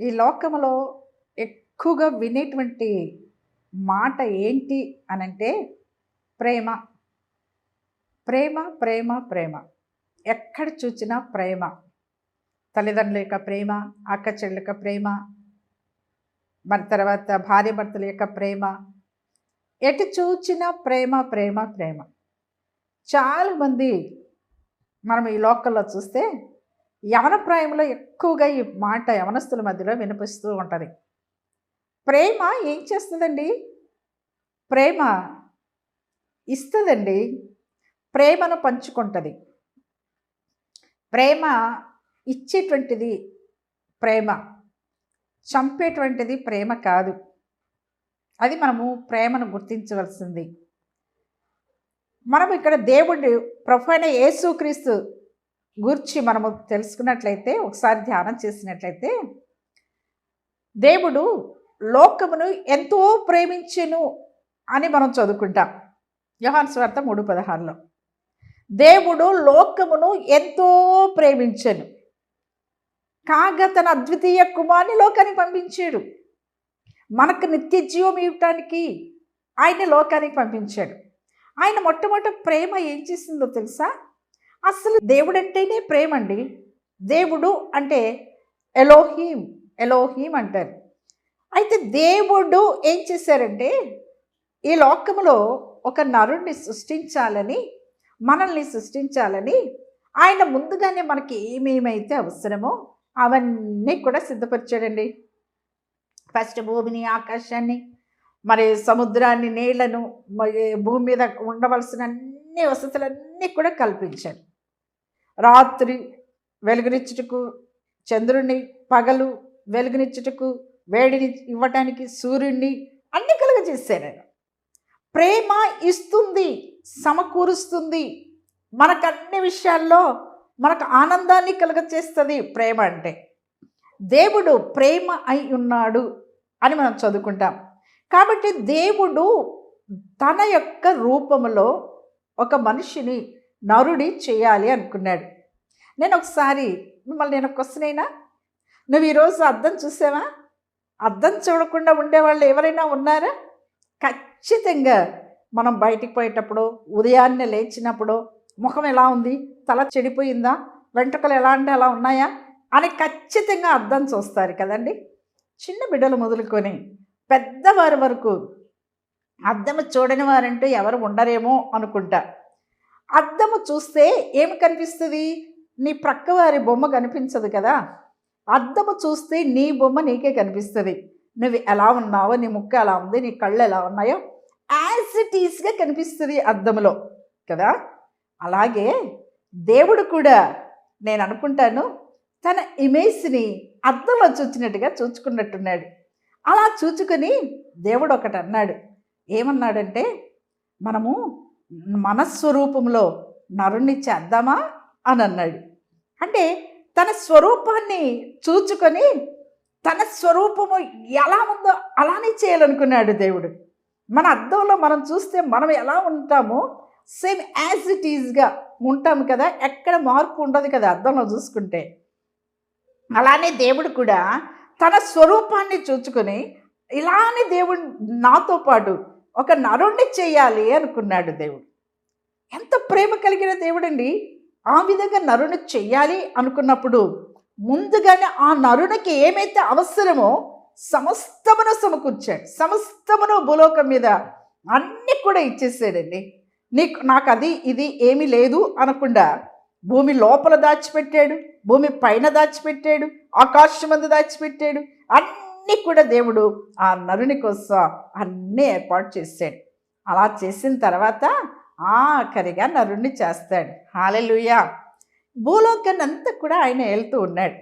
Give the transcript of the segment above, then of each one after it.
ఈ లోకములో ఎక్కువగా వినేటువంటి మాట ఏంటి అనంటే ప్రేమ. ప్రేమ ప్రేమ ప్రేమ. ఎక్కడ చూసినా ప్రేమ. తల్లిదండ్రుల యొక్క ప్రేమ అక్క చెల్లెల యొక్క ప్రేమ మరి తర్వాత భార్య భర్తల యొక్క ప్రేమ. ఎటు చూచినా ప్రేమ ప్రేమ ప్రేమ. చాలామంది మనం ఈ లోకల్లో చూస్తే యవనప్రాయంలో ఎక్కువగా ఈ మాట యవనస్తుల మధ్యలో వినిపిస్తూ ఉంటుంది. ప్రేమ ఏం చేస్తుందండి? ప్రేమ ఇస్తుందండి. ప్రేమను పంచుకుంటుంది. ప్రేమ ఇచ్చేటువంటిది ప్రేమ. చంపేటువంటిది ప్రేమ కాదు. అది మనము ప్రేమను గుర్తించవలసింది. మనం ఇక్కడ దేవుడు ప్రభు అయిన యేసుక్రీస్తు గురించి మనము తెలుసుకున్నట్లయితే ఒకసారి ధ్యానం చేసినట్లయితే దేవుడు లోకమును ఎంతో ప్రేమించెను అని మనం చదువుకుంటాం. యోహాన్ స్వార్థ మూడు పదహారులో. దేవుడు లోకమును ఎంతో ప్రేమించెను. కాగా తన అద్వితీయ కుమార్ని లోకానికి పంపించాడు. మనకు నిత్య జీవం ఇవ్వటానికి ఆయన లోకానికి పంపించాడు. ఆయన మొట్టమొదటి ప్రేమ ఏం చేసిందో తెలుసా? అసలు దేవుడు అంటేనే ప్రేమ అండి దేవుడు అంటే ఎలోహీం ఎలోహీం అంటారు. అయితే దేవుడు ఏం చేశారంటే ఈ లోకంలో ఒక నరుణ్ణి సృష్టించాలని మనల్ని సృష్టించాలని ఆయన ముందుగానే మనకి ఏమేమైతే అవసరమో అవన్నీ కూడా సిద్ధపరిచాడండి. ఫస్ట్ భూమిని ఆకాశాన్ని మరి సముద్రాన్ని నీళ్ళను మరి భూమి మీద ఉండవలసిన అన్ని వసతులన్నీ కూడా కల్పించాడు. రాత్రి వెలుగునిచ్చుటకు చంద్రుణ్ణి పగలు వెలుగునిచ్చుటకు వేడిని ఇవ్వటానికి సూర్యుణ్ణి అన్ని కలుగజేశాడు నేను ప్రేమ ఇస్తుంది సమకూరుస్తుంది. మనకు అన్ని విషయాల్లో మనకు ఆనందాన్ని కలుగచేస్తుంది ప్రేమ అంటే. దేవుడు ప్రేమ అయి ఉన్నాడు అని మనం చదువుకుంటాం. కాబట్టి దేవుడు తన యొక్క రూపంలో ఒక మనిషిని నరుడి చేయాలి అనుకున్నాడు. నేను ఒకసారి మిమ్మల్ని నేను క్వశ్చన్ అయినా నువ్వు ఈరోజు అర్థం చూసావా? అర్థం చూడకుండా ఉండేవాళ్ళు ఎవరైనా ఉన్నారా? ఖచ్చితంగా మనం బయటికి పోయేటప్పుడు ఉదయాన్నే లేచినప్పుడు ముఖం ఎలా ఉంది? తల చెడిపోయిందా? వెంట్రుకలు ఎలా అంటే అలా ఉన్నాయా? అని ఖచ్చితంగా అర్థం చూస్తారు కదండి. చిన్న బిడ్డలు మొదలుకొని పెద్దవారి వరకు అద్దము చూడని వారంటూ ఎవరు ఉండరేమో అనుకుంటా. అద్దము చూస్తే ఏమి కనిపిస్తుంది? నీ ప్రక్కవారి బొమ్మ కనిపించదు కదా. అద్దము చూస్తే నీ బొమ్మ నీకే కనిపిస్తుంది. నువ్వు ఎలా ఉన్నావో నీ ముక్క ఎలా ఉంది నీ కళ్ళు ఎలా ఉన్నాయో యాజ్ ఇట్ ఈస్గా కనిపిస్తుంది అద్దములో కదా. అలాగే దేవుడు కూడా నేను అనుకుంటాను తన ఇమేజ్ని అద్దంలో చూచినట్టుగా చూచుకున్నట్టున్నాడు. అలా చూచుకొని దేవుడు ఒకటి అన్నాడు. ఏమన్నాడంటే మనము మనస్వరూపంలో నరుణ్ణి చేద్దామా అని అన్నాడు. అంటే తన స్వరూపాన్ని చూచుకొని తన స్వరూపము ఎలా ఉందో అలానే చేయాలనుకున్నాడు దేవుడు. మన అర్థంలో మనం చూస్తే మనం ఎలా ఉంటామో సేమ్ యాజ్ ఇట్ ఈజ్గా ఉంటాము కదా ఎక్కడ మార్పు ఉండదు కదా అర్థంలో చూసుకుంటే. అలానే దేవుడు కూడా తన స్వరూపాన్ని చూచుకొని ఇలానే దేవుడు నాతో పాటు ఒక నరుణ్ణి చేయాలి అనుకున్నాడు దేవుడు. ఎంత ప్రేమ కలిగిన దేవుడండి. ఆ విధంగా నరుని చెయ్యాలి అనుకున్నప్పుడు ముందుగానే ఆ నరునికి ఏమైతే అవసరమో సమస్తమును సమకూర్చాడు. సమస్తమును భూలోకం మీద అన్నీ కూడా ఇచ్చేసాడండి. నీకు నాకు అది ఇది ఏమీ లేదు అనకుండా భూమి లోపల దాచిపెట్టాడు. భూమి పైన దాచిపెట్టాడు. ఆకాశం మందు దాచిపెట్టాడు. అన్ని కూడా దేవుడు ఆ నరుని కోసం అన్నీ ఏర్పాటు చేశాడు. అలా చేసిన తర్వాత ఆఖరిగా నరుణ్ణి చేస్తాడు. హాలెలుయా. భూలోకాన్ని అంతా కూడా ఆయన వెళ్తూ ఉన్నాడు.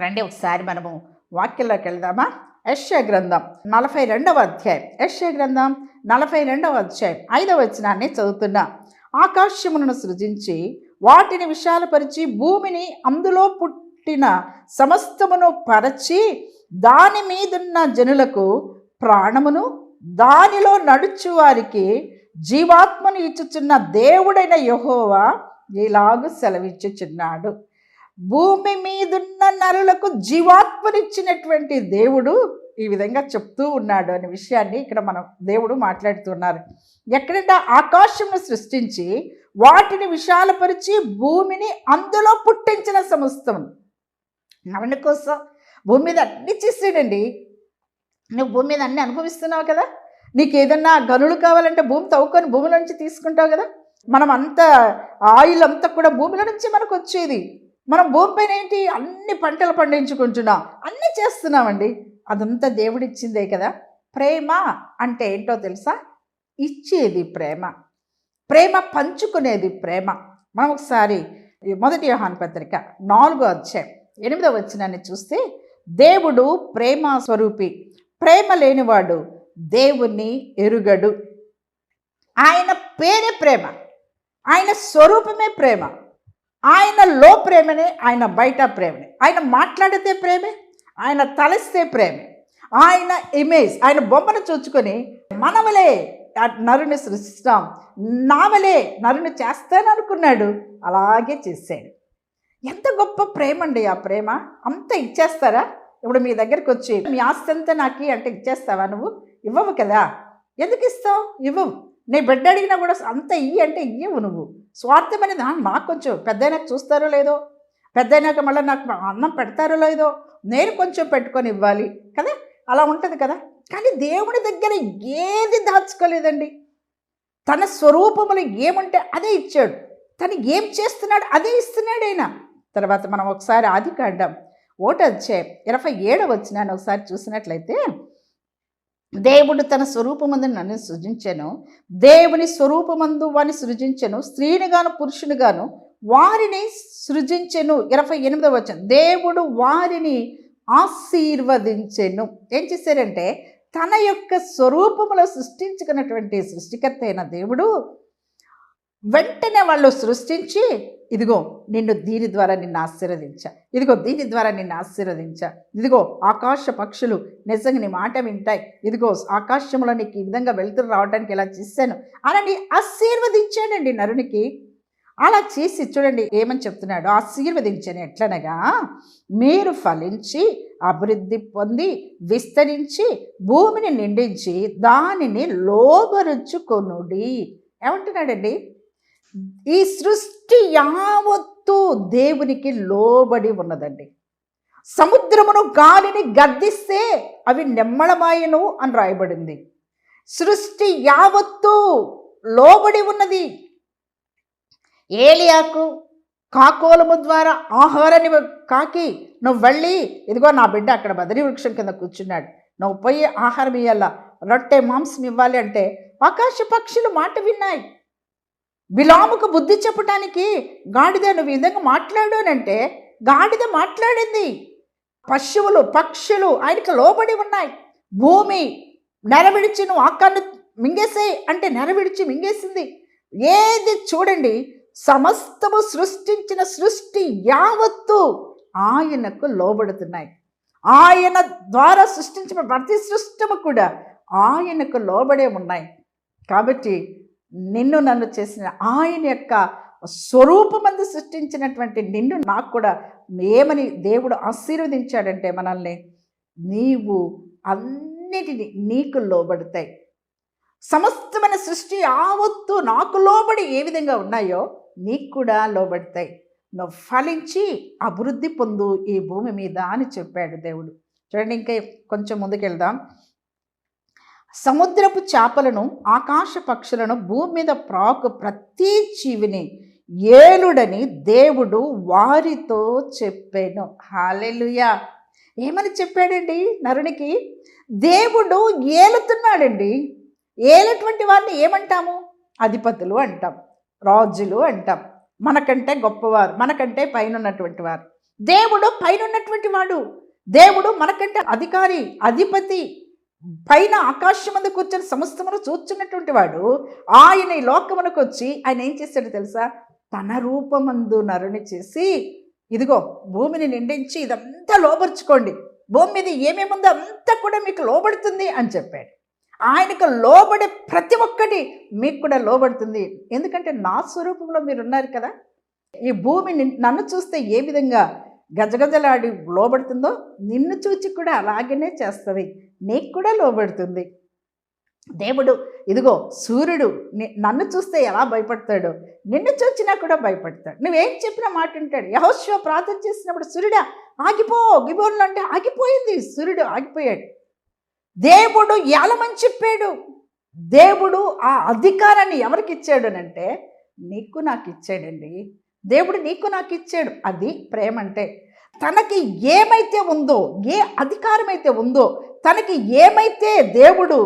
రండి ఒకసారి మనము వాక్యంలోకి వెళ్దామా? యశ్య గ్రంథం నలభై రెండవ అధ్యాయం. యశ్య గ్రంథం నలభై రెండవ అధ్యాయం ఐదవ వచనాన్ని చదువుతున్నా. ఆకాశములను సృజించి వాటిని విశాలపరిచి భూమిని అందులో పుట్టిన సమస్తమును పరచి దాని మీదున్న జనులకు ప్రాణమును దానిలో నడుచు వారికి జీవాత్మను ఇచ్చుచున్న దేవుడైన యహోవా ఇలాగు సెలవిచ్చుచున్నాడు. భూమి మీదున్న నరులకు జీవాత్మనిచ్చినటువంటి దేవుడు ఈ విధంగా చెప్తూ ఉన్నాడు అనే విషయాన్ని ఇక్కడ మనం దేవుడు మాట్లాడుతున్నారు. ఎక్కడంటే ఆకాశంను సృష్టించి వాటిని విశాలపరిచి భూమిని అందులో పుట్టించిన సమస్తం. నవని కోసం భూమి మీద అన్ని చేసాడండి నువ్వు భూమి మీద అన్ని అనుభవిస్తున్నావు కదా? నీకు ఏదన్నా గనులు కావాలంటే భూమి తవ్వుకొని భూమిలో నుంచి తీసుకుంటావు కదా? మనం అంత ఆయిల్ అంతా కూడా భూమిలో నుంచి మనకు వచ్చేది. మనం భూమిపైన ఏంటి? అన్ని పంటలు పండించుకుంటున్నాం. అన్నీ చేస్తున్నామండి. అదంతా దేవుడిచ్చిందే కదా? ప్రేమ అంటే ఏంటో తెలుసా? ఇచ్చేది ప్రేమ. ప్రేమ పంచుకునేది ప్రేమ. మనం ఒకసారి మొదటి వ్యూహాన్ పత్రిక నాలుగో అధ్యాయం ఎనిమిదో వచ్చినాన్ని చూస్తే దేవుడు ప్రేమ స్వరూపి. ప్రేమ లేనివాడు దేవుణ్ణి ఎరుగడు. ఆయన పేరే ప్రేమ. ఆయన స్వరూపమే ప్రేమ. ఆయనలో ప్రేమనే ఆయన బయట ప్రేమనే. ఆయన మాట్లాడితే ప్రేమే ఆయన తలస్తే ప్రేమే. ఆయన ఇమేజ్ ఆయన బొమ్మను చూచుకొని మనవలే నరుని సృష్టిస్తాం నావలే నరుని చేస్తాననుకున్నాడు అలాగే చేశాడు. ఎంత గొప్ప ప్రేమ అండి ఆ ప్రేమ? అంత ఇచ్చేస్తారా? ఇప్పుడు మీ దగ్గరికి వచ్చి మీ ఆస్తి అంతా నాకు అంటే ఇచ్చేస్తావా నువ్వు? ఇవ్వవు కదా? ఎందుకు ఇస్తావు? ఇవ్వవు నీ బిడ్డ అడిగినా కూడా అంత ఇయ్యి అంటే ఇయ్యవు నువ్వు. స్వార్థం అనేది "ఆ, నాకు కొంచెం పెద్దయినాక చూస్తారో లేదో? పెద్దయినాక మళ్ళీ నాకు అన్నం పెడతారో లేదో? నేను కొంచెం పెట్టుకొని ఇవ్వాలి కదా? అలా ఉంటుంది కదా? కానీ దేవుడి దగ్గర ఏది దాచుకోలేదండి. తన స్వరూపములు ఏముంటే అదే ఇచ్చాడు. తను ఏం చేస్తున్నాడు అదే ఇస్తున్నాడు ఆయన. తర్వాత మనం ఒకసారి ఆదికాండం ఓట వచ్చే ఇరవై ఏడవ వచ్చినాను ఒకసారి చూసినట్లయితే దేవుడు తన స్వరూపమందు నన్ను సృజించను. దేవుని స్వరూపమందు వాని సృజించెను. స్త్రీనిగాను పురుషునిగాను వారిని సృజించెను. ఇరవై ఎనిమిదవ వచ్చిన దేవుడు వారిని ఆశీర్వదించెను. ఏం చేశారంటే తన యొక్క స్వరూపములో సృష్టించుకున్నటువంటి సృష్టికర్త అయిన దేవుడు వెంటనే వాళ్ళు సృష్టించి ఇదిగో నిన్ను దీని ద్వారా నిన్ను ఆశీర్వదించా. ఇదిగో దీని ద్వారా నిన్ను ఆశీర్వదించా. ఇదిగో ఆకాశ పక్షులు నిజంగా నీ మాట వింటాయి. ఇదిగో ఆకాశంలో నీకు ఈ విధంగా వెళ్తురు రావడానికి ఇలా చేశాను అలాంటి ఆశీర్వదించాడండి నరునికి. అలా చేసి చూడండి ఏమని చెప్తున్నాడు? ఆశీర్వదించని ఎట్లనగా మీరు ఫలించి అభివృద్ధి పొంది విస్తరించి భూమిని నిండించి దానిని లోబరుచుకొనుడి. ఏమంటున్నాడండి? ఈ సృష్టి యావత్తు దేవునికి లోబడి ఉన్నదండి. సముద్రమును గాలిని గద్దిస్తే అవి నెమ్మళమాయను అని రాయబడింది. సృష్టి యావత్తు లోబడి ఉన్నది. ఏలియాకు కాకోలము ద్వారా ఆహారాన్ని కాకి నువ్వు వెళ్ళి ఇదిగో నా బిడ్డ అక్కడ బదరి వృక్షం కింద కూర్చున్నాడు. నువ్వు పోయి ఆహారం ఇవ్వాల రొట్టె మాంసం ఇవ్వాలి అంటే ఆకాశ పక్షులు మాట విన్నాయి. బిలాముకు బుద్ధి చెప్పటానికి గాడిద నువ్వు విధంగా మాట్లాడానంటే గాడిద మాట్లాడింది. పశువులు పక్షులు ఆయనకు లోబడి ఉన్నాయి. భూమి నెరవిడిచి నువ్వు ఆకాన్ని మింగేసేయి అంటే నెరవిడిచి మింగేసింది. ఏది చూడండి సమస్తము సృష్టించిన సృష్టి యావత్తు ఆయనకు లోబడుతున్నాయి. ఆయన ద్వారా సృష్టించిన ప్రతి సృష్టము కూడా ఆయనకు లోబడే ఉన్నాయి. కాబట్టి నిన్ను నన్ను చేసిన ఆయన యొక్క స్వరూపమందు సృష్టించినటువంటి నిన్ను నాకు కూడా ఏమని దేవుడు ఆశీర్వదించాడంటే మనల్ని నీవు అన్నిటిని నీకు లోబడతాయి. సమస్తమైన సృష్టి ఆవత్తు నాకు లోబడి ఏ విధంగా ఉన్నాయో నీకు కూడా లోబడతాయి. నువ్వు ఫలించి అభివృద్ధి పొందు ఈ భూమి మీద అని చెప్పాడు దేవుడు. చూడండి ఇంకా కొంచెం ముందుకెళ్దాం. సముద్రపు చేపలను ఆకాశ పక్షులను భూమి మీద ప్రాకు ప్రతి జీవిని ఏలుడని దేవుడు వారితో చెప్పాను. హాలెలుయా ఏమని చెప్పాడండి నరునికి? దేవుడు ఏలుతున్నాడండి. ఏలటువంటి వారిని ఏమంటాము? అధిపతులు అంటాం రాజులు అంటాం. మనకంటే గొప్పవారు మనకంటే పైన ఉన్నటువంటి వారు. దేవుడు పైన ఉన్నటువంటి వాడు. దేవుడు మనకంటే అధికారి అధిపతి. పైన ఆకాశం మీద కూర్చొని సమస్తమును చూచున్నటువంటి వాడు ఆయన ఈ లోకమునకు వచ్చి ఆయన ఏం చేశాడు తెలుసా? తన రూపమందు నరుని చేసి ఇదిగో భూమిని నిండించి ఇదంతా లోపరుచుకోండి భూమి మీద ఏమేముందో అంతా కూడా మీకు లోబడుతుంది అని చెప్పాడు. ఆయనకు లోబడే ప్రతి ఒక్కటి మీకు కూడా లోబడుతుంది. ఎందుకంటే నా స్వరూపంలో మీరు ఉన్నారు కదా. ఈ భూమిని నన్ను చూస్తే ఏ విధంగా గజగజలాడి లోబడుతుందో నిన్ను చూచి కూడా అలాగనే చేస్తుంది. నీకు కూడా లోబడుతుంది. దేవుడు ఇదిగో సూర్యుడు నన్ను చూస్తే ఎలా భయపడతాడు? నిన్ను చూచినా కూడా భయపడతాడు. నువ్వేం చెప్పినా మాట వింటాడు? యహోశివ ప్రార్థన చేసినప్పుడు సూర్యుడా ఆగిపో గిబోన్లు అంటే ఆగిపోయింది. సూర్యుడు ఆగిపోయాడు. దేవుడు ఏలమని చెప్పాడు. దేవుడు ఆ అధికారాన్ని ఎవరికి ఇచ్చాడు అంటే నీకు నాకు ఇచ్చాడండి. దేవుడు నీకు నాకు ఇచ్చాడు. అది ప్రేమ అంటే తనకి ఏమైతే ఉందో ఏ అధికారం అయితే ఉందో తనకి ఏమైతే దేవుడు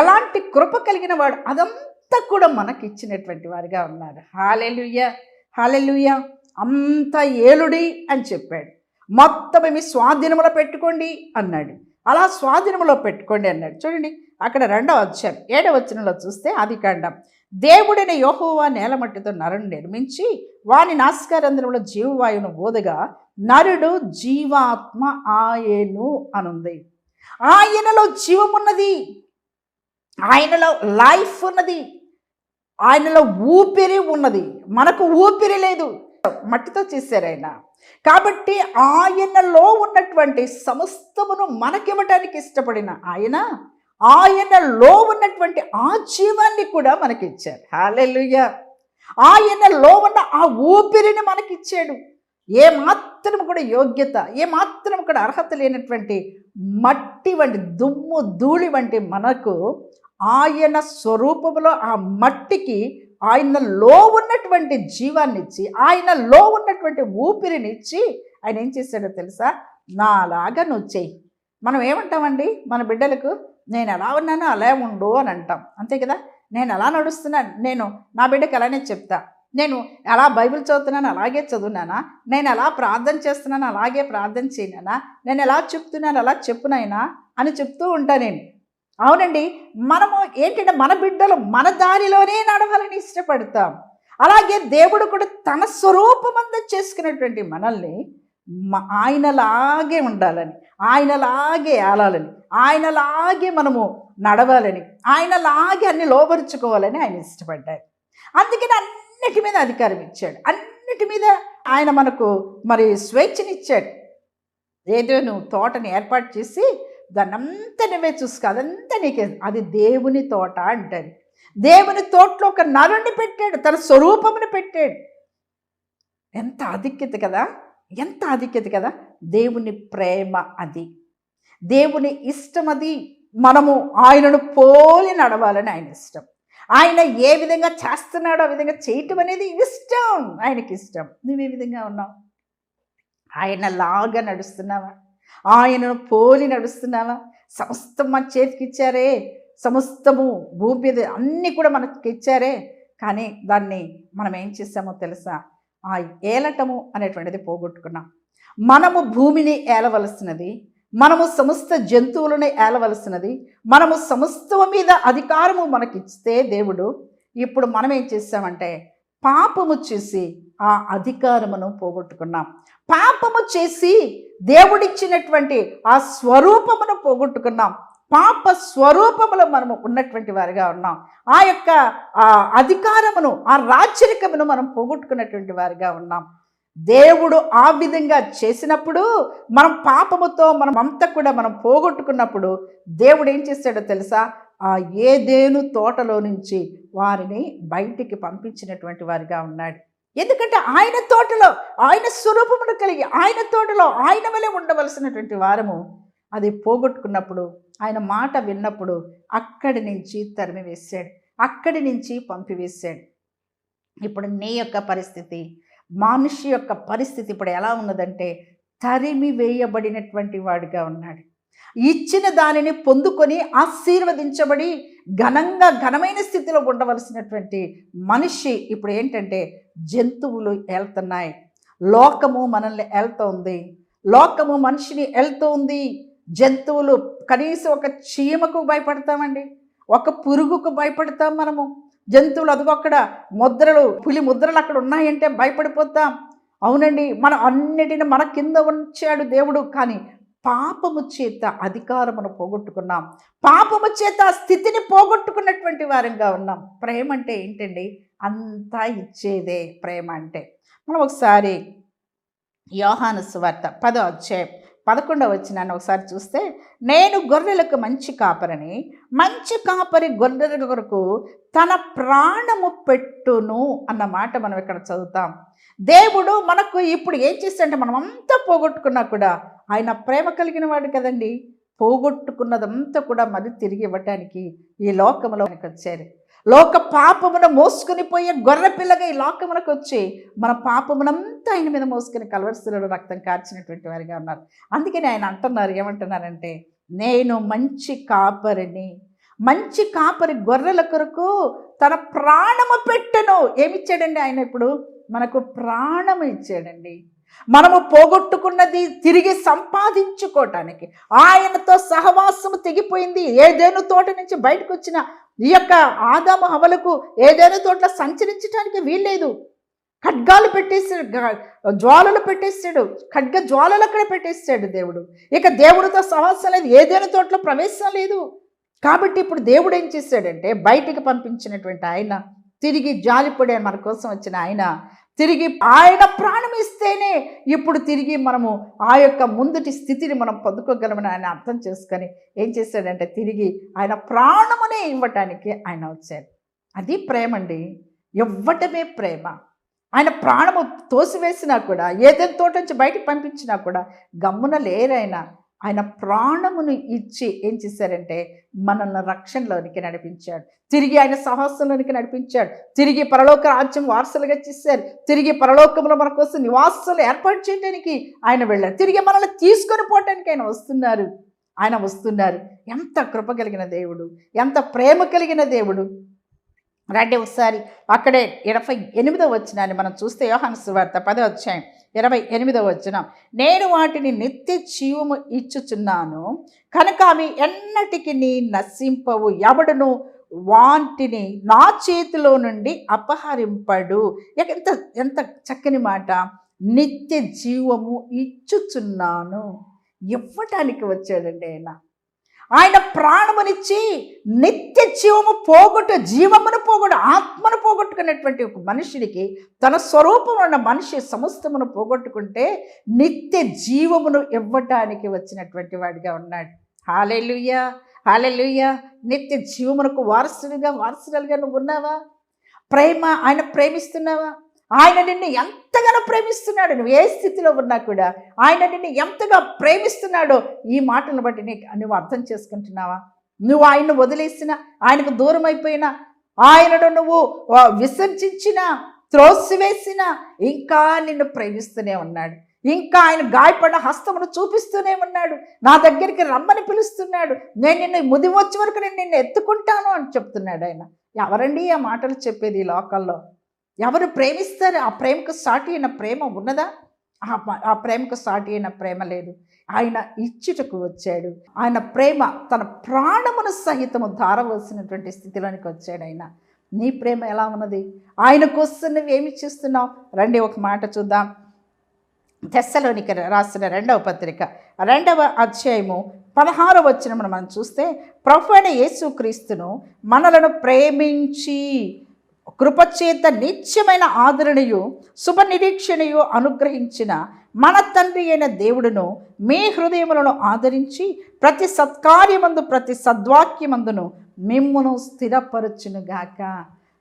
ఎలాంటి కృప కలిగిన వాడు అదంతా కూడా మనకి ఇచ్చినటువంటి వారిగా ఉన్నారు. హాలెలుయ్య హాలెలుయ్య అంత ఏలుడి అని చెప్పాడు. మొత్తం మీ స్వాధీనంలో పెట్టుకోండి అన్నాడు. అలా స్వాధీనంలో పెట్టుకోండి అన్నాడు. చూడండి అక్కడ రెండవ అధ్యాయం ఏడవ వచనంలో చూస్తే అది కాండం. దేవుడైన యోహోవా నేలమట్టితో నరను నిర్మించి వాని నాస్కారంధ్రంలో జీవవాయువును బోధగా నరుడు జీవాత్మ ఆయను అనుంది. ఆయనలో జీవమున్నది. ఆయనలో లైఫ్ ఉన్నది. ఆయనలో ఊపిరి ఉన్నది. మనకు ఊపిరి లేదు. మట్టితో చేశారు ఆయన. కాబట్టి ఆయనలో ఉన్నటువంటి సమస్తమును మనకివ్వటానికి ఇష్టపడిన ఆయన ఆయనలో ఉన్నటువంటి ఆ జీవాన్ని కూడా మనకిచ్చారు. హాలెలుయ్యా ఆయనలో ఉన్న ఆ ఊపిరిని మనకిచ్చాడు. ఏ మాత్రం కూడా యోగ్యత ఏ మాత్రం కూడా అర్హత లేనటువంటి మట్టి వంటి దుమ్ము ధూళి వంటి మనకు ఆయన స్వరూపంలో ఆ మట్టికి ఆయనలో ఉన్నటువంటి జీవాన్ని ఇచ్చి ఆయనలో ఉన్నటువంటి ఊపిరినిచ్చి ఆయన ఏం చేశాడో తెలుసా? నాలాగా నువ్వు చెయ్యి. మనం ఏమంటామండి? మన బిడ్డలకు నేను ఎలా ఉన్నానో అలా ఉండు అని అంటాం. అంతే కదా? నేను ఎలా నడుస్తున్నాను. నేను నా బిడ్డకి అలానే చెప్తా. నేను ఎలా బైబిల్ చదువుతున్నాను అలాగే చదువునానా నేను ఎలా ప్రార్థన చేస్తున్నాను అలాగే ప్రార్థన చేయనానా? నేను ఎలా చెప్తున్నాను అలా చెప్పునైనా? అని చెప్తూ ఉంటా నేను. అవునండి మనము ఏంటంటే మన బిడ్డలు మన దారిలోనే నడవాలని ఇష్టపడతాం. అలాగే దేవుడు కూడా తన స్వరూపమంద చేసుకున్నటువంటి మనల్ని ఆయనలాగే ఉండాలని ఆయనలాగే ఏలాలని ఆయనలాగే మనము నడవాలని ఆయనలాగే అన్ని లోపరుచుకోవాలని ఆయన ఇష్టపడ్డారు. అందుకని అన్నిటి మీద అధికారం ఇచ్చాడు. అన్నిటి మీద ఆయన మనకు మరి స్వేచ్ఛనిచ్చాడు. ఏదో నువ్వు తోటని ఏర్పాటు చేసి దాన్ని అంతా నువ్వే చూసుకో అదంతా నీకే అది దేవుని తోట అంటారు దేవుని తోటలో ఒక నరుణ్ణి పెట్టాడు తన స్వరూపమును పెట్టాడు. ఎంత ఆధిక్యత కదా? ఎంత ఆధిక్యత కదా? దేవుని ప్రేమ అది. దేవుని ఇష్టం అది. మనము ఆయనను పోలి నడవాలని ఆయన ఇష్టం. ఆయన ఏ విధంగా చేస్తున్నాడో ఆ విధంగా చేయటం అనేది ఇష్టం. ఆయనకి ఇష్టం. నువ్వు ఏ విధంగా ఉన్నావు? ఆయన లాగా నడుస్తున్నావా? ఆయనను పోలి నడుస్తున్నావా? సమస్తం మన చేతికి ఇచ్చారే. సమస్తము భూమి మీద అన్నీ కూడా మనకి ఇచ్చారే. కానీ దాన్ని మనం ఏం చేస్తామో తెలుసా? ఆ ఏలటము అనేటువంటిది పోగొట్టుకున్నాం. మనము భూమిని ఏలవలసినది మనము సమస్త జంతువులను ఏలవలసినది మనము సమస్తము మీద అధికారము మనకిస్తే దేవుడు ఇప్పుడు మనం ఏం చేసామంటే పాపము చేసి ఆ అధికారమును పోగొట్టుకున్నాం. పాపము చేసి దేవుడిచ్చినటువంటి ఆ స్వరూపమును పోగొట్టుకున్నాం. పాప స్వరూపములో మనము ఉన్నటువంటి వారిగా ఉన్నాం. ఆ యొక్క ఆ అధికారమును ఆ రాచరికమును మనం పోగొట్టుకున్నటువంటి వారిగా ఉన్నాం. దేవుడు ఆ విధంగా చేసినప్పుడు మనం పాపముతో మనం అంతా కూడా మనం పోగొట్టుకున్నప్పుడు దేవుడు ఏం చేస్తాడో తెలుసా? ఆ ఏదేను తోటలో నుంచి వారిని బయటికి పంపించినటువంటి వారిగా ఉన్నాడు. ఎందుకంటే ఆయన తోటలో ఆయన స్వరూపమును కలిగి ఆయన తోటలో ఆయన వలె ఉండవలసినటువంటి వారము అది పోగొట్టుకున్నప్పుడు ఆయన మాట విన్నప్పుడు అక్కడి నుంచి తరిమివేశాడు అక్కడి నుంచి పంపివేశాడు. ఇప్పుడు నీ యొక్క పరిస్థితి మనిషి యొక్క పరిస్థితి ఇప్పుడు ఎలా ఉన్నదంటే తరిమి వేయబడినటువంటి వాడిగా ఉన్నాడు. ఇచ్చిన దానిని పొందుకొని ఆశీర్వదించబడి ఘనంగా ఘనమైన స్థితిలో ఉండవలసినటువంటి మనిషి ఇప్పుడు ఏంటంటే జంతువులు వెళ్తున్నాయి లోకము మనల్ని వెళ్తూ ఉంది లోకము మనిషిని వెళ్తూ ఉంది జంతువులు కనీసం ఒక చీమకు భయపడతామండి ఒక పురుగుకు భయపడతాం మనము. జంతువులు అదిగొక్కడ ముద్రలు పులి ముద్రలు అక్కడ ఉన్నాయంటే భయపడిపోతాం. అవునండి మనం అన్నిటిని మన కింద ఉంచాడు దేవుడు కానీ పాపము చేత అధికారమును పోగొట్టుకున్నాం. పాపము చేత స్థితిని పోగొట్టుకున్నటువంటి వారంగా ఉన్నాం. ప్రేమ అంటే ఏంటండి? అంతా ఇచ్చేదే ప్రేమ అంటే. మనం ఒకసారి యోహాను సువార్త పదో అధ్యాయం పదకొండవ వచ్చినాన్ని ఒకసారి చూస్తే నేను గొర్రెలకు మంచి కాపరని మంచి కాపరి గొర్రెల కొరకు తన ప్రాణము పెట్టును అన్న మాట మనం ఇక్కడ చదువుతాం. దేవుడు మనకు ఇప్పుడు ఏం చేస్తాడంటే మనం అంతా పోగొట్టుకున్నా కూడా ఆయన ప్రేమ కలిగిన వాడు కదండి. పోగొట్టుకున్నదంతా కూడా మరి తిరిగి ఇవ్వటానికి ఈ లోకంలో వచ్చారు లోక పాపమును మోసుకుని పోయే గొర్రెపిల్లగా ఈ లోకమునకు వచ్చి మన పాపమునంతా ఆయన మీద మోసుకుని కలవరిస్తున్న రక్తం కార్చినటువంటి వారిగా ఉన్నారు. అందుకని ఆయన అంటున్నారు ఏమంటున్నారంటే నేను మంచి కాపరిని మంచి కాపరి గొర్రెల కొరకు తన ప్రాణము పెట్టను. ఏమిచ్చాడండి ఆయన ఇప్పుడు? మనకు ప్రాణము ఇచ్చాడండి. మనము పోగొట్టుకున్నది తిరిగి సంపాదించుకోవటానికి ఆయనతో సహవాసము తెగిపోయింది. ఏదేను తోట నుంచి బయటకు వచ్చిన ఈ యొక్క ఆదాము హవలకు ఏదైనా తోట్ల సంచరించడానికి వీల్లేదు. ఖడ్గాలు పెట్టేసాడు జ్వాలలు పెట్టేసాడు ఖడ్గ జ్వాలలు అక్కడ పెట్టేసాడు దేవుడు. ఇక దేవుడితో సహవాసం లేదు ఏదైనా తోటలో ప్రవేశం లేదు. కాబట్టి ఇప్పుడు దేవుడు ఏం చేశాడంటే బయటికి పంపించినటువంటి ఆయన తిరిగి జాలిపడే మన కోసం వచ్చిన ఆయన తిరిగి ఆయన ప్రాణం ఇస్తేనే ఇప్పుడు తిరిగి మనము ఆ యొక్క ముందుటి స్థితిని మనం పొందుకోగలమని ఆయన అర్థం చేసుకొని ఏం చేశాడంటే తిరిగి ఆయన ప్రాణమునే ఇవ్వటానికి ఆయన వచ్చారు. అది ప్రేమ అండి ఇవ్వటమే ప్రేమ. ఆయన ప్రాణము తోసివేసినా కూడా ఏదైనా తోట నుంచి బయటికి పంపించినా కూడా గమ్మున లేరైన ఆయన ప్రాణమును ఇచ్చి ఏం చేశారంటే మనల్ని రక్షణలోనికి నడిపించాడు. తిరిగి ఆయన సాహసంలోనికి నడిపించాడు. తిరిగి పరలోక రాజ్యం వారసులుగా చేశారు. తిరిగి పరలోకంలో మన కోసం నివాసాలు ఏర్పాటు చేయడానికి ఆయన వెళ్ళారు. తిరిగి మనల్ని తీసుకొని పోవటానికి ఆయన వస్తున్నారు. ఆయన వస్తున్నారు. ఎంత కృప కలిగిన దేవుడు. ఎంత ప్రేమ కలిగిన దేవుడు. రండి ఒకసారి అక్కడే ఎనభై ఎనిమిదో వచ్చినాన్ని మనం చూస్తే యోహాను సువార్త పదో అధ్యాయం. ఇరవై ఎనిమిదో వచనం. నేను వాటిని నిత్య జీవము ఇచ్చుచున్నాను కనుక అవి ఎన్నటికి నీ నశింపవు. ఎవడును వాటిని నా చేతిలో నుండి అపహరింపడు. ఎంత ఎంత చక్కని మాట. నిత్య జీవము ఇచ్చుచున్నాను. ఇవ్వటానికి వచ్చాడండి ఆయన. ఆయన ప్రాణమునిచ్చి నిత్య జీవము పోగొట్టు జీవమును పోగొట్టు ఆత్మను పోగొట్టుకున్నటువంటి ఒక మనుషుడికి తన స్వరూపం ఉన్న మనిషి సమస్తమును పోగొట్టుకుంటే నిత్య జీవమును ఇవ్వటానికి వచ్చినటువంటి వాడిగా ఉన్నాడు. హాలెలుయ్య హాలెలుయ్య నిత్య జీవమునకు వారసుడిగా వారసురాలుగా నువ్వు ఉన్నావా? ప్రేమ ఆయన ప్రేమిస్తున్నావా? ఆయన నిన్ను ఎంతగానో ప్రేమిస్తున్నాడు. నువ్వు ఏ స్థితిలో ఉన్నా కూడా ఆయన నిన్ను ఎంతగా ప్రేమిస్తున్నాడో ఈ మాటను బట్టి నీకు నువ్వు అర్థం చేసుకుంటున్నావా? నువ్వు ఆయన్ను వదిలేసిన ఆయనకు దూరం అయిపోయినా ఆయనను నువ్వు విసర్జించిన త్రోసివేసిన ఇంకా నిన్ను ప్రేమిస్తూనే ఉన్నాడు. ఇంకా ఆయన గాయపడిన హస్తమును చూపిస్తూనే ఉన్నాడు. నా దగ్గరికి రమ్మని పిలుస్తున్నాడు. నేను నిన్ను ముది వచ్చే వరకు నేను నిన్ను ఎత్తుకుంటాను అని చెప్తున్నాడు ఆయన. ఎవరండి ఆ మాటలు చెప్పేది ఈ లోకల్లో ఎవరు ప్రేమిస్తారు? ఆ ప్రేమకు సాటి అయిన ప్రేమ ఉన్నదా? ఆ ప- ఆ ప్రేమకు సాటి అయిన ప్రేమ లేదు. ఆయన ఇచ్చుటకు వచ్చాడు. ఆయన ప్రేమ తన ప్రాణమును సహితము ధారవలసినటువంటి స్థితిలోనికి వచ్చాడు ఆయన. నీ ప్రేమ ఎలా ఉన్నది? ఆయన కోసం నువ్వేమి చేస్తున్నావు? రండి ఒక మాట చూద్దాం. తెస్సలోనికి రాసిన రెండవ పత్రిక రెండవ అధ్యాయము పదహారవ వచ్చిన మనం చూస్తే ప్రభు అయిన యేసుక్రీస్తును మనలను ప్రేమించి కృపచేత నిత్యమైన ఆదరణయు శుభ నిరీక్షణయు అనుగ్రహించిన మన తండ్రి అయిన దేవుడును మీ హృదయములను ఆదరించి ప్రతి సత్కార్యమందు ప్రతి సద్వాక్యమందును మిమ్మును స్థిరపరచునుగాక.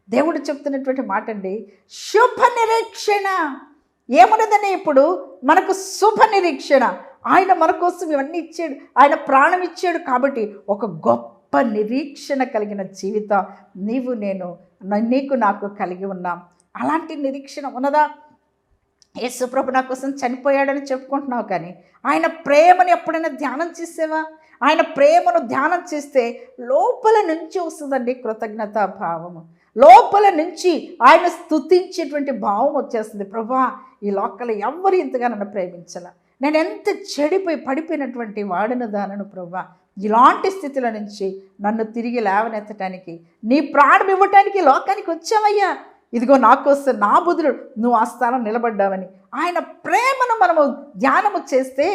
దేవుడు చెప్తున్నటువంటి మాట అండి శుభ నిరీక్షణ ఏమున్నదని ఇప్పుడు? మనకు శుభ నిరీక్షణ ఆయన మన కోసం ఇవన్నీ ఇచ్చాడు ఆయన ప్రాణం ఇచ్చాడు కాబట్టి ఒక గొప్ప నిరీక్షణ కలిగిన జీవితం నీవు నేను నీకు నాకు కలిగి ఉన్నాం. అలాంటి నిరీక్షణ ఉన్నదా? యేసుప్రభు నా కోసం చనిపోయాడని చెప్పుకుంటున్నావు కానీ ఆయన ప్రేమను ఎప్పుడైనా ధ్యానం చేసేవా? ఆయన ప్రేమను ధ్యానం చేస్తే లోపల నుంచి వస్తుందండి కృతజ్ఞత భావము. లోపల నుంచి ఆయన స్థుతించేటువంటి భావం వచ్చేస్తుంది. ప్రభా ఈ లోకల ఎవ్వరు ఇంతగా నన్ను ప్రేమించాల? నేను ఎంత చెడిపోయి పడిపోయినటువంటి వాడిన దానను ప్రభా ఇలాంటి స్థితుల నుంచి నన్ను తిరిగి లేవనెత్తటానికి నీ ప్రాణం ఇవ్వటానికి లోకానికి వచ్చావయ్యా. ఇదిగో నా నా బుధుడు నువ్వు ఆ స్థానం నిలబడ్డావని. ఆయన ప్రేమను మనము ధ్యానము చేస్తే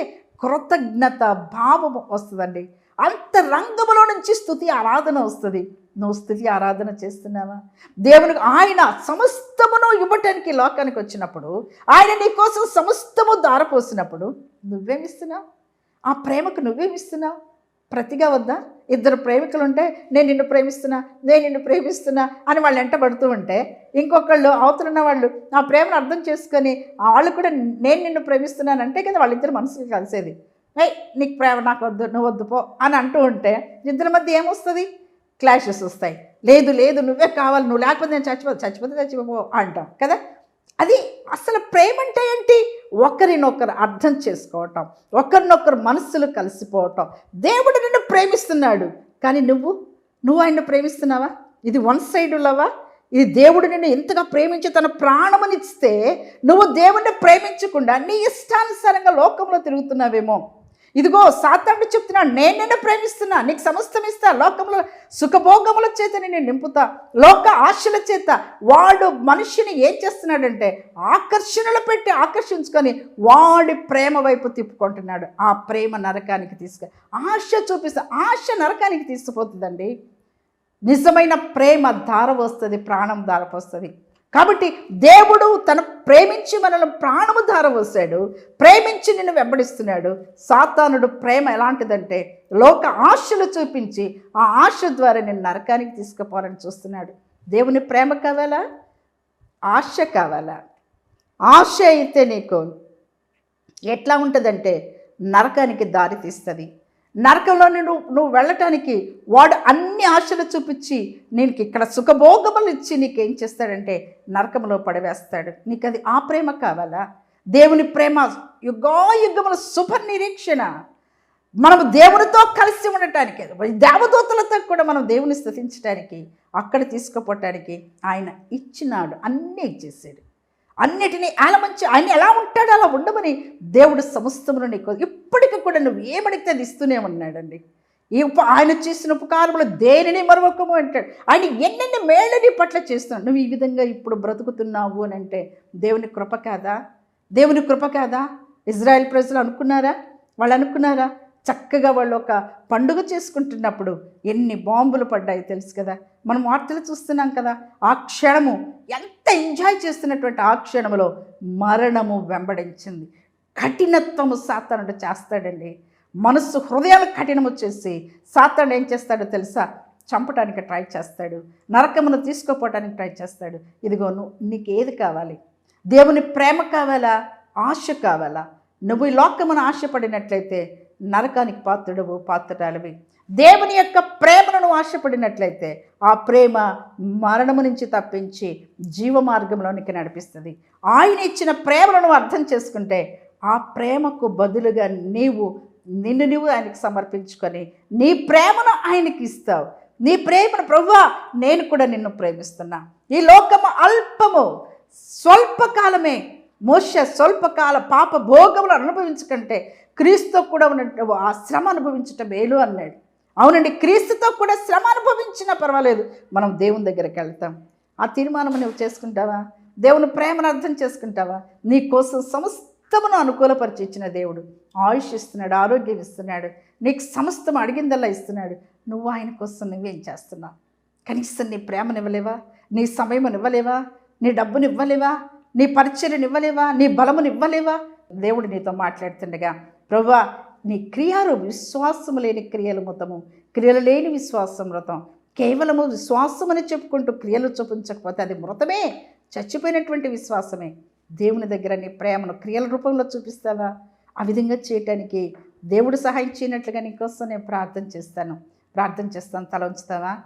కృతజ్ఞత భావము వస్తుందండి. అంత రంగములో నుంచి స్థుతి ఆరాధన వస్తుంది. నువ్వు స్థుతి ఆరాధన చేస్తున్నావా? దేవునికి ఆయన సమస్తమును ఇవ్వటానికి లోకానికి వచ్చినప్పుడు ఆయన నీ కోసం సమస్తము దారపోసినప్పుడు నువ్వేమిస్తున్నావు ఆ ప్రేమకు నువ్వేమిస్తున్నావు ప్రతిగా వద్దా? ఇద్దరు ప్రేమికులు ఉంటే నేను నిన్ను ప్రేమిస్తున్నా నేను నిన్ను ప్రేమిస్తున్నా అని వాళ్ళు వెంటబడుతూ ఉంటే ఇంకొకళ్ళు అవతలున్న వాళ్ళు ఆ ప్రేమను అర్థం చేసుకొని వాళ్ళు కూడా నేను నిన్ను ప్రేమిస్తున్నాను అంటే కదా వాళ్ళిద్దరు మనసుకి కలిసేది. ఏ నీకు ప్రేమ నాకు వద్దు నువ్వు వద్దు పో అని అంటూ ఉంటే ఇద్దరి మధ్య ఏమొస్తుంది? క్లాషెస్ వస్తాయి. లేదు లేదు నువ్వే కావాలి నువ్వు లేకపోతే నేను చచ్చిపో చచ్చిపోతే చచ్చిపో అంటాం కదా? అది అసలు ప్రేమ అంటే ఏంటి? ఒకరినొకరు అర్థం చేసుకోవటం ఒకరినొకరు మనస్సులు కలిసిపోవటం. దేవుడు నిన్ను ప్రేమిస్తున్నాడు. కానీ నువ్వు? నువ్వు ఆయన ప్రేమిస్తున్నావా? ఇది వన్ సైడ్ లవా ఇది దేవుడు నిన్ను ఎంతగా ప్రేమించి తన ప్రాణమునిస్తే నువ్వు దేవుణ్ణి ప్రేమించకుండా నీ ఇష్టానుసారంగా లోకంలో తిరుగుతున్నావేమో? ఇదిగో సాతానుడు చెప్తున్నాడు నేను నిన్ను ప్రేమిస్తున్నా నీకు సమస్తం ఇస్తా లోకంలో సుఖభోగముల చేత నేను నింపుతా లోక ఆశల చేత వాడు మనిషిని ఏం చేస్తున్నాడంటే ఆకర్షణలు పెట్టి ఆకర్షించుకొని వాడి ప్రేమ వైపు తిప్పుకుంటున్నాడు. ఆ ప్రేమ నరకానికి తీసుకు ఆశ చూపిస్తా ఆశ నరకానికి తీసుకుపోతుందండి. నిజమైన ప్రేమ ధార వస్తుంది ప్రాణం ధారపోస్తుంది. కాబట్టి దేవుడు తన ప్రేమించి మనల్ని ప్రాణము ధార వేశాడు ప్రేమించి నిన్ను వెంబడిస్తున్నాడు. సాతానుడు ప్రేమ ఎలాంటిదంటే లోక ఆశలు చూపించి ఆ ఆశ ద్వారా నేను నరకానికి తీసుకుపోవాలని చూస్తున్నాడు. దేవుని ప్రేమ కావాలా? ఆశ కావాలా? ఆశ అయితే నీకు ఎట్లా ఉంటుందంటే నరకానికి దారి తీస్తుంది. నరకంలో నువ్వు నువ్వు వెళ్ళటానికి వాడు అన్ని ఆశలు చూపించి నీకు ఇక్కడ సుఖభోగములు ఇచ్చి నీకేం చేస్తాడంటే నరకంలో పడవేస్తాడు. నీకు అది ఆ ప్రేమ కావాలా? దేవుని ప్రేమ యుగాయుగముల శుభ నిరీక్షణ. మనం దేవునితో కలిసి ఉండటానికి దేవదూతలతో కూడా మనం దేవుని స్థుతించడానికి అక్కడ తీసుకుపోవటానికి ఆయన ఇచ్చినాడు అన్నీ ఇచ్చేసాడు అన్నిటినీ ఆయన మంచి ఆయన ఎలా ఉంటాడో అలా ఉండమని దేవుడు సమస్తమును నీకు ఇప్పటికి కూడా నువ్వు ఏమడిగితే అది ఇస్తూనే ఉన్నాడండి. ఈ ఉప ఆయన చేసిన ఉపకారములు దేనిని మరొకము అంటాడు. ఆయన ఎన్నెన్ని మేళ్ళని పట్ల చేస్తున్నాడు. నువ్వు ఈ విధంగా ఇప్పుడు బ్రతుకుతున్నావు అని అంటే దేవుని కృప కాదా? దేవుని కృప కాదా? ఇజ్రాయెల్ ప్రజలు అనుకున్నారా? వాళ్ళు అనుకున్నారా? చక్కగా వాళ్ళు ఒక పండుగ చేసుకుంటున్నప్పుడు ఎన్ని బాంబులు పడ్డాయి తెలుసు కదా? మనం వార్తలు చూస్తున్నాం కదా ఆ క్షణము ఎంత ఎంజాయ్ చేస్తున్నటువంటి ఆ క్షణములో మరణము వెంబడించింది. కఠినత్వము సాతానుడు చేస్తాడండి. మనస్సు హృదయాలు కఠినము చేసి సాతానుడు ఏం చేస్తాడో తెలుసా? చంపడానికి ట్రై చేస్తాడు. నరకమును తీసుకుపోవటానికి ట్రై చేస్తాడు. ఇదిగో నువ్వు నీకు ఏది కావాలి? దేవుని ప్రేమ కావాలా? ఆశ కావాలా? నువ్వు ఈ లోకమును ఆశపడినట్లయితే నరకానికి పాత్రుడవు పాత్రడాలవి దేవుని యొక్క ప్రేమను ఆశపడినట్లయితే ఆ ప్రేమ మరణము నుంచి తప్పించి జీవ మార్గంలోనికి నడిపిస్తుంది. ఆయన ఇచ్చిన ప్రేమను అర్థం చేసుకుంటే ఆ ప్రేమకు బదులుగా నీవు నిన్ను నువ్వు ఆయనకి సమర్పించుకొని నీ ప్రేమను ఆయనకి ఇస్తావు. నీ ప్రేమను ప్రవ్వా నేను కూడా నిన్ను ప్రేమిస్తున్నా. ఈ లోకము అల్పము. స్వల్పకాలమే. మోష స్వల్పకాల పాప భోగములు అనుభవించకంటే క్రీస్తుతో కూడా ఉన్న ఆ శ్రమ అనుభవించటం మేలు అన్నాడు. అవునండి క్రీస్తుతో కూడా శ్రమ అనుభవించినా పర్వాలేదు. మనం దేవుని దగ్గరికి వెళ్తాం. ఆ తీర్మానం నువ్వు చేసుకుంటావా? దేవుని ప్రేమను అర్థం చేసుకుంటావా? నీ కోసం సమస్తమును అనుకూలపరిచి ఇచ్చిన దేవుడు. ఆయుష్ ఇస్తున్నాడు ఆరోగ్యం ఇస్తున్నాడు నీకు సమస్తం అడిగిందల్లా ఇస్తున్నాడు. నువ్వు ఆయన కోసం నువ్వేం చేస్తున్నావు? కనీసం నీ ప్రేమనివ్వలేవా నీ సమయం ఇవ్వలేవా? నీ డబ్బునివ్వలేవా నీ పరిచయను ఇవ్వలేవా? నీ బలమును ఇవ్వలేవా? దేవుడు నీతో మాట్లాడుతుండగా ప్రభా నీ క్రియలు విశ్వాసము లేని క్రియలు మొత్తము క్రియలు లేని విశ్వాసం మృతం. కేవలము విశ్వాసం అని చెప్పుకుంటూ క్రియలు చూపించకపోతే అది మృతమే. చచ్చిపోయినటువంటి విశ్వాసమే. దేవుని దగ్గర నీ ప్రేమను క్రియల రూపంలో చూపిస్తావా? ఆ విధంగా చేయటానికి దేవుడు సహాయం చేయనట్లుగా నీకోసం నేను ప్రార్థన చేస్తాను. ప్రార్థన చేస్తాను. తల ఉంచుతావా?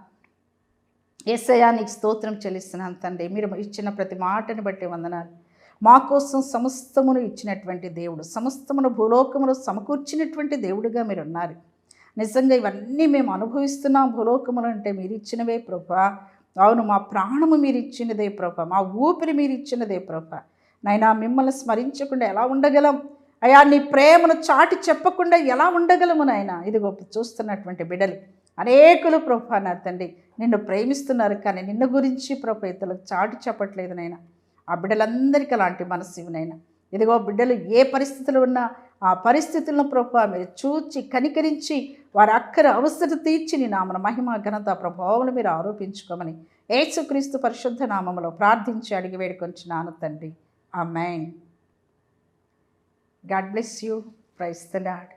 ఏసయా నీకు స్తోత్రం చెల్లిస్తున్నాను తండ్రి. మీరు ఇచ్చిన ప్రతి మాటని బట్టి వందనాలు. మా కోసం సమస్తమును ఇచ్చినటువంటి దేవుడు సమస్తమును భూలోకమును సమకూర్చినటువంటి దేవుడుగా మీరు ఉన్నారు నిజంగా ఇవన్నీ మేము అనుభవిస్తున్నాం భూలోకములు అంటే మీరు ఇచ్చినవే ప్రభా. అవును మా ప్రాణము మీరు ఇచ్చినదే ప్రభ. మా ఊపిరి మీరు ఇచ్చినదే ప్రభ. నైనా మిమ్మల్ని స్మరించకుండా ఎలా ఉండగలం? అయా నీ ప్రేమను చాటి చెప్పకుండా ఎలా ఉండగలము నాయన? ఇదిగో చూస్తున్నటువంటి బిడ్డలు అనేకులు ప్రభా నా తండ్రి నిన్ను ప్రేమిస్తున్నారు కానీ నిన్ను గురించి ప్రభ ఇతరులకు చాటి చెప్పట్లేదు నాయనా. ఆ బిడ్డలందరికీ అలాంటి మనసు ఇవినైనా ఇదిగో బిడ్డలు ఏ పరిస్థితులు ఉన్నా ఆ పరిస్థితులను ప్రభావ మీరు చూచి కనికరించి వారి అక్కర అవసరం తీర్చి నీ నామన మహిమ ఘనత ప్రభావం మీరు ఆరోపించుకోమని యేసుక్రీస్తు పరిశుద్ధ నామములో ప్రార్థించి అడిగి వేడుకొంచున్నాను తండ్రి. Amen God bless you. Praise the Lord